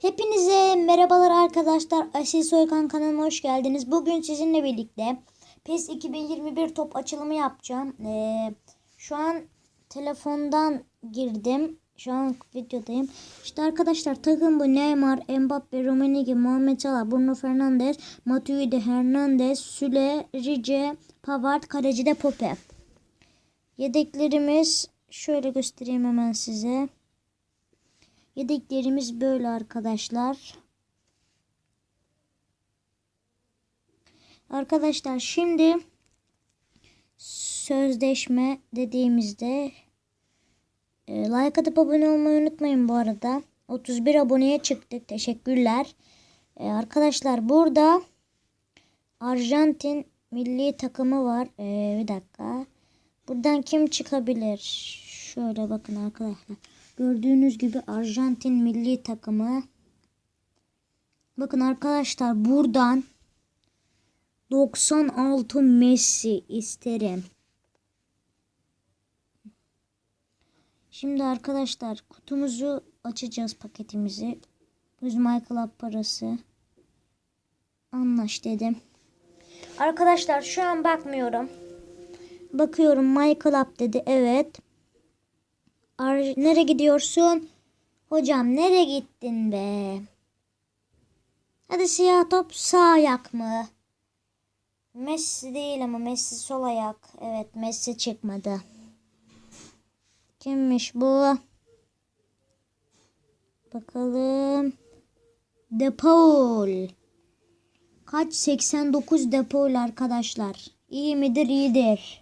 Hepinize merhabalar arkadaşlar. Asil Soykan kanalına hoş geldiniz. Bugün sizinle birlikte PES 2021 top açılımı yapacağım. Ee, şu an telefondan girdim. Şu an videodayım. İşte arkadaşlar takım bu Neymar, Mbappe, Rummenigge, Muhammed Salah, Bruno Fernandes, Matuidi, Hernandez, Süle, Rice, Pavard, kaleci de Pope. Yedeklerimiz şöyle göstereyim hemen size. Yedeklerimiz böyle arkadaşlar. Arkadaşlar şimdi sözleşme dediğimizde e, like atıp abone olmayı unutmayın bu arada. 31 aboneye çıktık. Teşekkürler. E, arkadaşlar burada Arjantin milli takımı var. E, bir dakika. Buradan kim çıkabilir? Şöyle bakın arkadaşlar. Gördüğünüz gibi Arjantin milli takımı. Bakın arkadaşlar buradan 96 Messi isterim. Şimdi arkadaşlar kutumuzu açacağız paketimizi. 100 Michael Up parası. Anlaş dedim. Arkadaşlar şu an bakmıyorum. Bakıyorum Michael Up dedi. Evet. Ar nereye gidiyorsun? Hocam nereye gittin be? Hadi siyah top sağ ayak mı? Messi değil ama Messi sol ayak. Evet Messi çıkmadı. Kimmiş bu? Bakalım. Depaul. Kaç? 89 Depaul arkadaşlar. İyi midir? İyidir.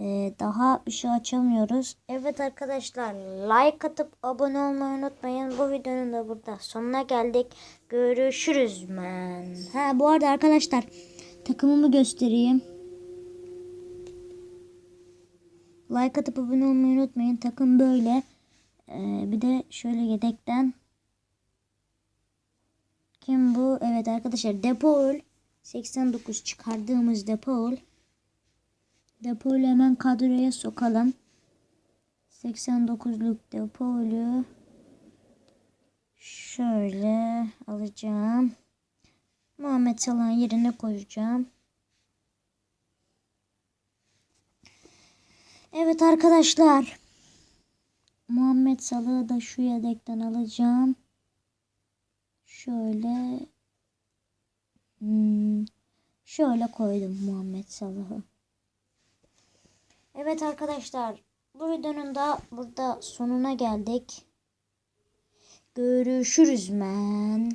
Ee, daha bir şey açamıyoruz. Evet arkadaşlar like atıp abone olmayı unutmayın. Bu videonun da burada sonuna geldik. Görüşürüz men. Ha bu arada arkadaşlar takımımı göstereyim. Like atıp abone olmayı unutmayın. Takım böyle. Ee, bir de şöyle yedekten. Kim bu? Evet arkadaşlar Depaul. 89 çıkardığımız Depaul. Depoyu hemen kadroya sokalım. 89'luk depoyu şöyle alacağım. Muhammed Salah'ın yerine koyacağım. Evet arkadaşlar. Muhammed Salah'ı da şu yedekten alacağım. Şöyle hmm, şöyle koydum Muhammed Salah'ı. Evet arkadaşlar bu videonun da burada sonuna geldik. Görüşürüz men.